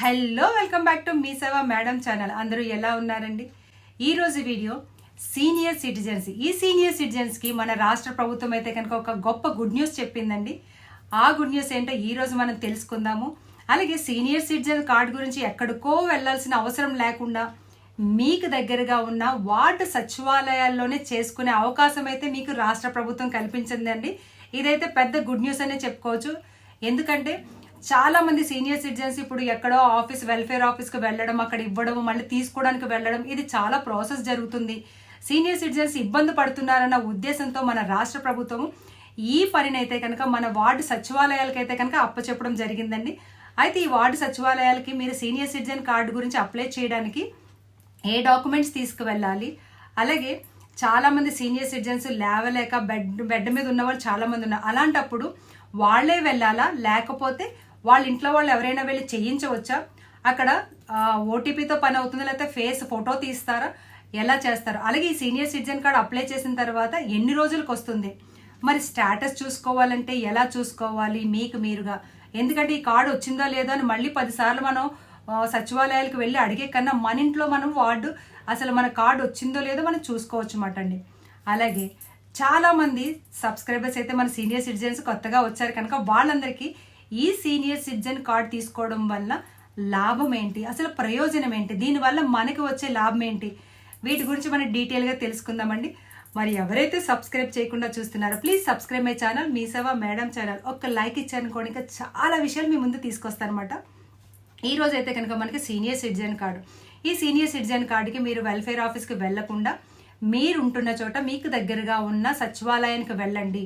Hello welcome back to మీ సేవ madam channel. అందరూ ఎలా ఉన్నారండి? ఈరోజు వీడియో సీనియర్ సిటిజన్స్. ఈ సీనియర్ సిటిజన్స్కి మన రాష్ట్ర ప్రభుత్వం అయితే కనుక ఒక గొప్ప గుడ్ న్యూస్ చెప్పిందండి. ఆ గుడ్ న్యూస్ ఏంటో ఈరోజు మనం తెలుసుకుందాము. అలాగే సీనియర్ సిటిజన్ కార్డు గురించి ఎక్కడికో వెళ్ళాల్సిన అవసరం లేకుండా మీకు దగ్గరగా ఉన్న వార్డు సచివాలయాల్లోనే చేసుకునే అవకాశం అయితే మీకు రాష్ట్ర ప్రభుత్వం కల్పించిందండి. ఇదైతే పెద్ద గుడ్ న్యూస్ అనే చెప్పుకోవచ్చు. ఎందుకంటే చాలా మంది సీనియర్ సిటిజన్స్ ఇప్పుడు ఎక్కడో ఆఫీస్ వెల్ఫేర్ ఆఫీస్కి వెళ్ళడం అక్కడ ఇవ్వడం మళ్ళీ తీసుకోవడానికి వెళ్ళడం ఇది చాలా ప్రాసెస్ జరుగుతుంది. సీనియర్ సిటిజన్స్ ఇబ్బంది పడుతున్నారన్న ఉద్దేశంతో మన రాష్ట్ర ప్రభుత్వం ఈ పనినైతే కనుక మన వార్డు సచివాలయాలకైతే కనుక అప్పచెప్పడం జరిగిందండి. అయితే ఈ వార్డు సచివాలయాలకి మీరు సీనియర్ సిటిజన్ కార్డు గురించి అప్లై చేయడానికి ఏ డాక్యుమెంట్స్ తీసుకువెళ్ళాలి? అలాగే చాలామంది సీనియర్ సిటిజన్స్ లేవలేక బెడ్ బెడ్ మీద ఉన్న వాళ్ళు చాలామంది ఉన్నారు. అలాంటప్పుడు వాళ్ళే వెళ్ళాలా? లేకపోతే వాళ్ళ ఇంట్లో వాళ్ళు ఎవరైనా వెళ్ళి చేయించవచ్చా? అక్కడ ఓటీపీతో పని అవుతుంది? లేకపోతే ఫేస్ ఫోటో తీస్తారా? ఎలా చేస్తారు? అలాగే ఈ సీనియర్ సిటిజన్ కార్డ్ అప్లై చేసిన తర్వాత ఎన్ని రోజులకు వస్తుంది? మరి స్టేటస్ చూసుకోవాలంటే ఎలా చూసుకోవాలి మీకు మీరుగా? ఎందుకంటే ఈ కార్డు వచ్చిందో లేదో అని మళ్ళీ పదిసార్లు మనం సచివాలయాలకు వెళ్ళి అడిగే కన్నా మన ఇంట్లో మనం వార్డు అసలు మన కార్డు వచ్చిందో లేదో మనం చూసుకోవచ్చు అన్నమాట అండి అలాగే చాలామంది సబ్స్క్రైబర్స్ అయితే మన సీనియర్ సిటిజన్స్ కొత్తగా వచ్చారు కనుక వాళ్ళందరికీ ఈ సీనియర్ సిటిజన్ కార్డ్ తీసుకోవడం వల్ల లాభం ఏంటి? అసలు ప్రయోజనం ఏంటి? దీనివల్ల మనకి వచ్చే లాభం ఏంటి? వీటి గురించి మనం డీటెయిల్గా తెలుసుకుందామండి. మరి ఎవరైతే సబ్స్క్రైబ్ చేయకుండా చూస్తున్నారో ప్లీజ్ సబ్స్క్రైబ్ మై ఛానల్ మీ సేవ మేడం ఛానల్ ఒక్క లైక్ ఇచ్చారనుకోండి ఇంకా చాలా విషయాలు మీ ముందు తీసుకొస్తానమాట ఈ రోజు అయితే కనుక మనకి సీనియర్ సిటిజన్ కార్డు ఈ సీనియర్ సిటిజన్ కార్డుకి మీరు వెల్ఫేర్ ఆఫీస్కి వెళ్ళకుండా మీరు ఉంటున్న చోట మీకు దగ్గరగా ఉన్న సచివాలయానికి వెళ్ళండి.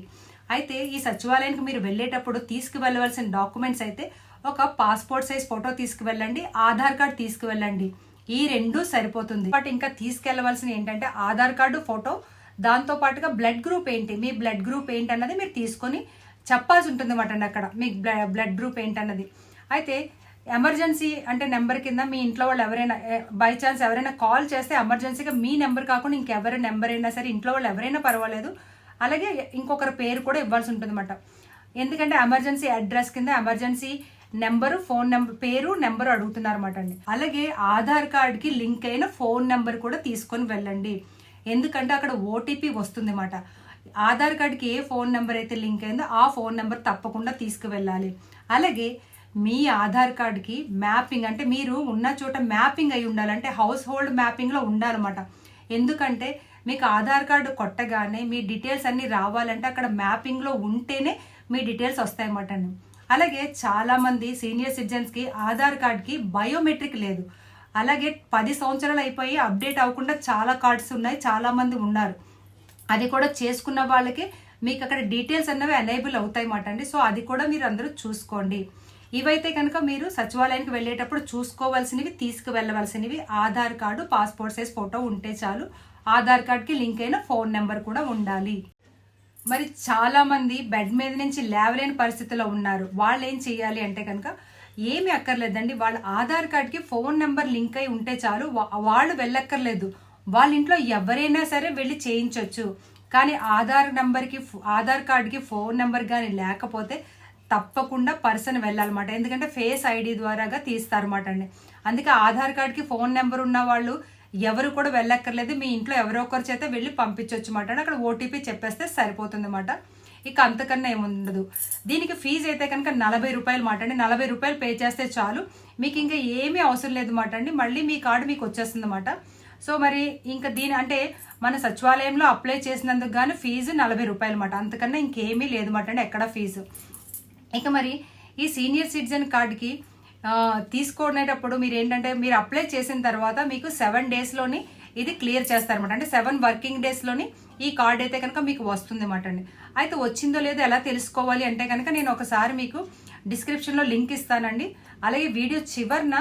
అయితే ఈ సచివాలయానికి మీరు వెళ్ళేటప్పుడు తీసుకువెళ్ళవలసిన డాక్యుమెంట్స్ అయితే ఒక పాస్పోర్ట్ సైజ్ ఫోటో తీసుకువెళ్ళండి ఆధార్ కార్డ్ తీసుకువెళ్ళండి. ఈ రెండు సరిపోతుంది. బట్ ఇంకా తీసుకెళ్ళవలసిన ఏంటంటే ఆధార్ కార్డు ఫోటో దాంతో పాటుగా బ్లడ్ గ్రూప్ ఏంటి? మీ బ్లడ్ గ్రూప్ ఏంటి అన్నది మీరు తీసుకొని చెప్పాల్సి ఉంటుంది అన్నమాట అక్కడ. మీ బ్లడ్ గ్రూప్ ఏంటన్నది. అయితే ఎమర్జెన్సీ అంటే నెంబర్ కింద మీ ఇంట్లో వాళ్ళు ఎవరైనా బై ఛాన్స్ ఎవరైనా కాల్ చేస్తే ఎమర్జెన్సీగా మీ నెంబర్ కాకుండా ఇంకెవరి నెంబర్ అయినా సరే ఇంట్లో వాళ్ళు ఎవరైనా పర్వాలేదు. అలాగే ఇంకొకరి పేరు కూడా ఇవ్వాల్సి ఉంటుంది అనమాట ఎందుకంటే ఎమర్జెన్సీ అడ్రస్ కింద ఎమర్జెన్సీ నెంబరు ఫోన్ నెంబర్ పేరు నెంబరు అడుగుతున్నారు అనమాట అండి. అలాగే ఆధార్ కార్డ్కి లింక్ అయిన ఫోన్ నెంబర్ కూడా తీసుకొని వెళ్ళండి. ఎందుకంటే అక్కడ ఓటీపీ వస్తుంది అన్నమాట ఆధార్ కార్డ్కి ఏ ఫోన్ నెంబర్ అయితే లింక్ అయిందో ఆ ఫోన్ నెంబర్ తప్పకుండా తీసుకువెళ్ళాలి. అలాగే మీ ఆధార్ కార్డ్కి మ్యాపింగ్ అంటే మీరు ఉన్న చోట మ్యాపింగ్ అయి ఉండాలంటే హౌస్ హోల్డ్ మ్యాపింగ్లో ఉండాలన్నమాట. ఎందుకంటే మీకు ఆధార్ కార్డు కొట్టగానే మీ డీటెయిల్స్ అన్నీ రావాలంటే అక్కడ మ్యాపింగ్లో ఉంటేనే మీ డీటెయిల్స్ వస్తాయన్నమాట అండి. అలాగే చాలామంది సీనియర్ సిటిజన్స్కి ఆధార్ కార్డ్కి బయోమెట్రిక్ లేదు. అలాగే పది సంవత్సరాలు అయిపోయి అప్డేట్ అవ్వకుండా చాలా కార్డ్స్ ఉన్నాయి చాలామంది ఉన్నారు. అది కూడా చేసుకున్న వాళ్ళకి మీకు అక్కడ డీటెయిల్స్ అన్నవి ఎనేబుల్ అవుతాయి మాట అండి. సో అది కూడా మీరు అందరూ చూసుకోండి. ఇవైతే కనుక మీరు సచివాలయానికి వెళ్ళేటప్పుడు చూసుకోవాల్సినవి తీసుకువెళ్ళవలసినవి Aadhaar card passport size photo ఉంటే చాలు. ఆధార్ కార్డ్కి లింక్ అయిన ఫోన్ నెంబర్ కూడా ఉండాలి. మరి చాలామంది బెడ్ మీద నుంచి లేవలేని పరిస్థితిలో ఉన్నారు. వాళ్ళు ఏం చేయాలి అంటే కనుక ఏమి అక్కర్లేదండి. వాళ్ళ ఆధార్ కార్డ్కి ఫోన్ నెంబర్ లింక్ అయి ఉంటే చాలు. వా- వాళ్ళు వెళ్ళక్కర్లేదు. వాళ్ళ ఇంట్లో ఎవరైనా సరే వెళ్ళి చేయించవచ్చు కానీ ఆధార్ నెంబర్కి ఆధార్ కార్డ్కి ఫోన్ నెంబర్ కానీ లేకపోతే తప్పకుండా పర్సన్ వెళ్ళాలన్నమాట. ఎందుకంటే ఫేస్ ఐడి ద్వారాగా తీస్తారన్నమాట అండి. అందుకే ఆధార్ కార్డ్కి ఫోన్ నెంబర్ ఉన్న వాళ్ళు ఎవరు కూడా వెళ్ళక్కర్లేదు మీ ఇంట్లో ఎవరో ఒకరి చేత వెళ్ళి పంపించవచ్చు అన్నమాట అక్కడ ఓటీపీ చెప్పేస్తే సరిపోతుంది అన్నమాట ఇక అంతకన్నా ఏముండదు. దీనికి ఫీజు అయితే కనుక నలభై రూపాయలు మాట అండి. నలభై రూపాయలు పే చేస్తే చాలు. మీకు ఇంకా ఏమీ అవసరం లేదు మాట అండి. మళ్ళీ మీ కార్డు మీకు వచ్చేస్తుంది అన్నమాట సో మరి ఇంకా దీని అంటే మన సచివాలయంలో అప్లై చేసినందుకు గాను ఫీజు నలభై రూపాయలు మాట. అంతకన్నా ఇంకేమీ లేదు మాట అండి ఎక్కడ ఫీజు. ఇక మరి ఈ సీనియర్ సిటిజన్ కార్డుకి తీసుకునేటప్పుడు మీరు ఏంటంటే మీరు అప్లై చేసిన తర్వాత మీకు సెవెన్ డేస్లోని ఇది క్లియర్ చేస్తారన్నమాట. అంటే సెవెన్ వర్కింగ్ డేస్లోని ఈ కార్డ్ అయితే కనుక మీకు వస్తుంది అనమాట అండి. అయితే వచ్చిందో లేదో ఎలా తెలుసుకోవాలి అంటే కనుక నేను ఒకసారి మీకు డిస్క్రిప్షన్లో లింక్ ఇస్తానండి. అలాగే వీడియో చివరిన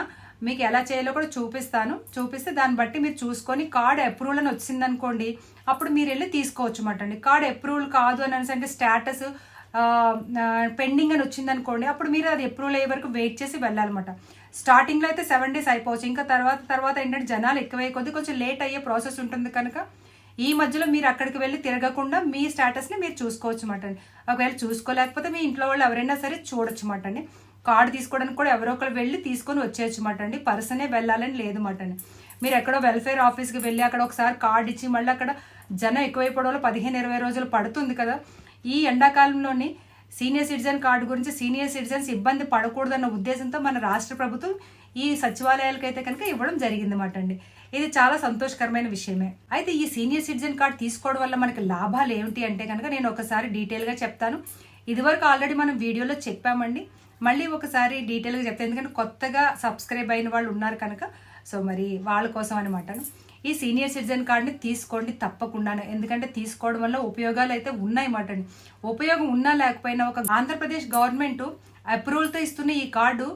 మీకు ఎలా చేయాలో కూడా చూపిస్తాను. చూపిస్తే దాన్ని బట్టి మీరు చూసుకొని కార్డ్ అప్రూవల్ అని వచ్చిందనుకోండి అప్పుడు మీరు వెళ్ళి తీసుకోవచ్చు అన్నమాట అండి. కార్డ్ అప్రూవల్ కాదు అని అంటే స్టేటస్ పెండింగ్ అని వచ్చింది అనుకోండి అప్పుడు మీరు అది అప్రూవల్ అయ్యే వరకు వెయిట్ చేసి వెళ్ళాలన్నమాట. స్టార్టింగ్లో అయితే సెవెన్ డేస్ అయిపోవచ్చు. ఇంకా తర్వాత తర్వాత ఏంటంటే జనాలు ఎక్కువయ్యే కొద్దీ కొంచెం లేట్ అయ్యే ప్రాసెస్ ఉంటుంది కనుక ఈ మధ్యలో మీరు అక్కడికి వెళ్ళి తిరగకుండా మీ స్టేటస్ని మీరు చూసుకోవచ్చు అన్నమాట అండి. ఒకవేళ చూసుకోలేకపోతే మీ ఇంట్లో వాళ్ళు ఎవరైనా సరే చూడొచ్చు మాట అండి. కార్డు తీసుకోవడానికి కూడా ఎవరో ఒకరు వెళ్ళి తీసుకొని వచ్చేయచ్చు మాట అండి. పర్సనే వెళ్ళాలని లేదు మాట అండి. మీరు ఎక్కడో వెల్ఫేర్ ఆఫీస్కి వెళ్ళి అక్కడ ఒకసారి కార్డు ఇచ్చి మళ్ళీ అక్కడ జనం ఎక్కువైపోవడం వల్ల పదిహేను ఇరవై రోజులు పడుతుంది కదా. ఈ ఎండాకాలంలోని సీనియర్ సిటిజన్ కార్డు గురించి సీనియర్ సిటిజన్స్ ఇబ్బంది పడకూడదన్న ఉద్దేశంతో మన రాష్ట్ర ప్రభుత్వం ఈ సచివాలయాలకైతే కనుక ఇవ్వడం జరిగింది అండి. ఇది చాలా సంతోషకరమైన విషయమే. అయితే ఈ సీనియర్ సిటిజన్ కార్డు తీసుకోవడం వల్ల మనకి లాభాలు ఏమిటి అంటే కనుక నేను ఒకసారి డీటెయిల్గా చెప్తాను. ఇదివరకు ఆల్రెడీ మనం వీడియోలో చెప్పామండి. మళ్ళీ ఒకసారి డీటెయిల్గా చెప్తాను ఎందుకంటే కొత్తగా సబ్స్క్రైబ్ అయిన వాళ్ళు ఉన్నారు కనుక సో మరి వాళ్ళ కోసం అనమాట ఈ సీనియర్ సిటిజన్ కార్డుని తీసుకోండి తప్పకుండానే ఎందుకంటే తీసుకోవడం వల్ల ఉపయోగాలు అయితే ఉన్నాయి మాట అండి. ఉపయోగం ఉన్నా లేకపోయినా ఒక ఆంధ్రప్రదేశ్ గవర్నమెంట్ అప్రూవల్తో ఇస్తున్న ఈ కార్డు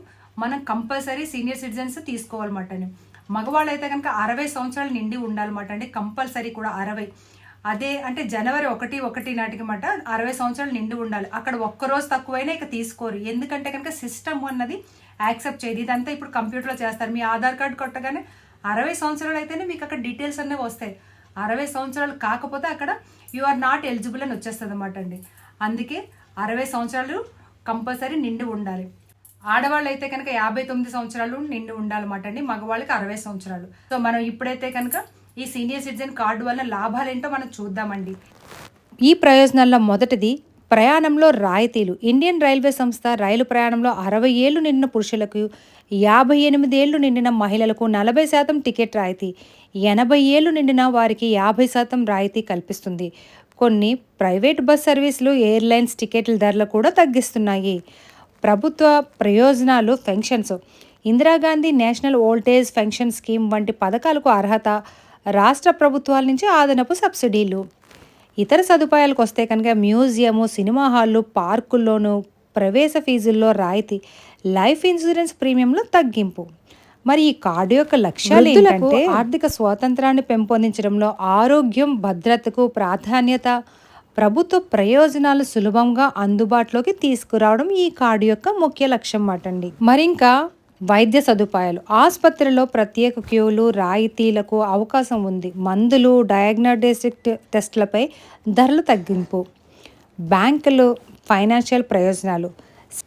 మనం కంపల్సరీ సీనియర్ సిటిజన్స్ తీసుకోవాలన్నమాట అండి. మగవాళ్ళు అయితే కనుక అరవై సంవత్సరాలు నిండి ఉండాలన్నమాట అండి. కంపల్సరీ కూడా అరవై. అదే అంటే జనవరి ఒకటి ఒకటి నాటికి మాట అరవై సంవత్సరాలు నిండి ఉండాలి. అక్కడ ఒక్క రోజు తక్కువైనా ఇక తీసుకోరు. ఎందుకంటే కనుక సిస్టమ్ అన్నది యాక్సెప్ట్ చేయదు. ఇదంతా ఇప్పుడు కంప్యూటర్లో చేస్తారు. మీ ఆధార్ కార్డు కొట్టగానే అరవై సంవత్సరాలు అయితేనే మీకు అక్కడ డీటెయిల్స్ అనేవి వస్తాయి. అరవై సంవత్సరాలు కాకపోతే అక్కడ యు ఆర్ నాట్ ఎలిజిబుల్ అని వచ్చేస్తుంది అనమాట అండి. అందుకే అరవై సంవత్సరాలు కంపల్సరీ నిండి ఉండాలి. ఆడవాళ్ళు అయితే కనుక యాభై తొమ్మిది సంవత్సరాలు నిండి ఉండాలన్నమాట అండి. మగవాళ్ళకి అరవై సంవత్సరాలు. సో మనం ఇప్పుడైతే కనుక ఈ సీనియర్ సిటిజన్ కార్డు వల్ల లాభాలేంటో మనం చూద్దామండి. ఈ ప్రయోజనాల్లో మొదటిది ప్రయాణంలో రాయితీలు. ఇండియన్ రైల్వే సంస్థ రైలు ప్రయాణంలో అరవై ఏళ్ళు నిండిన పురుషులకు యాభై ఎనిమిది ఏళ్ళు నిండిన మహిళలకు నలభై శాతం టికెట్ రాయితీ. ఎనభై ఏళ్ళు నిండిన వారికి యాభై శాతం రాయితీ కల్పిస్తుంది. కొన్ని ప్రైవేట్ బస్ సర్వీసులు ఎయిర్లైన్స్ టికెట్ల ధరలు కూడా తగ్గిస్తున్నాయి. ప్రభుత్వ ప్రయోజనాలు pensions. Indira Gandhi national old age pension scheme వంటి పథకాలకు అర్హత రాష్ట్ర ప్రభుత్వాల నుంచి అదనపు సబ్సిడీలు. ఇతర సదుపాయాలకు వస్తే కనుక మ్యూజియము సినిమా హాళ్ళు పార్కుల్లోనూ ప్రవేశ ఫీజుల్లో రాయితీ లైఫ్ ఇన్సూరెన్స్ ప్రీమియంలో తగ్గింపు. మరి ఈ కార్డు యొక్క లక్ష్యాలు ఏంటంటే ఆర్థిక స్వాతంత్రాన్ని పెంపొందించడంలో ఆరోగ్యం భద్రతకు ప్రాధాన్యత ప్రభుత్వ ప్రయోజనాలు సులభంగా అందుబాటులోకి తీసుకురావడం ఈ కార్డు యొక్క ముఖ్య లక్ష్యం మాటండి మరింకా వైద్య సదుపాయాలు. ఆసుపత్రిలో ప్రత్యేక క్యూలు రాయితీలకు అవకాశం ఉంది. మందులు డయాగ్నోస్టిక్ టెస్టులపై ధరలు తగ్గింపు. బ్యాంకులు ఫైనాన్షియల్ ప్రయోజనాలు.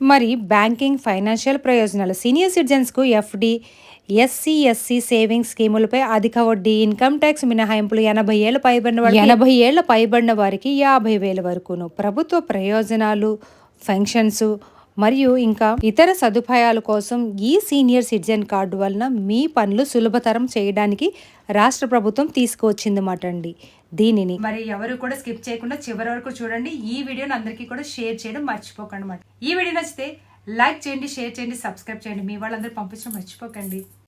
మరి బ్యాంకింగ్ ఫైనాన్షియల్ ప్రయోజనాలు. సీనియర్ సిటిజన్స్కు ఎఫ్డి ఎస్సీ ఎస్సీ సేవింగ్స్ స్కీములపై అధిక వడ్డీ ఇన్కమ్ ట్యాక్స్ మినహాయింపులు ఎనభై ఏళ్ళ పైబడిన వారికి ఎనభై ఏళ్ళ పైబడిన వారికి యాభై వేల వరకును. ప్రభుత్వ ప్రయోజనాలు పెన్షన్స్ మరియు ఇంకా ఇతర సదుపాయాల కోసం ఈ సీనియర్ సిటిజన్ కార్డు వలన మీ పనులు సులభతరం చేయడానికి రాష్ట్ర ప్రభుత్వం తీసుకువచ్చిందన్నమాట అండి. దీనిని మరి ఎవరు కూడా స్కిప్ చేయకుండా చివరి వరకు చూడండి. ఈ వీడియోని అందరికీ కూడా షేర్ చేయడం మర్చిపోకండి ఈ వీడియో నచ్చితే లైక్ చేయండి షేర్ చేయండి సబ్స్క్రైబ్ చేయండి. మీ వాళ్ళందరూ పంపించడం మర్చిపోకండి.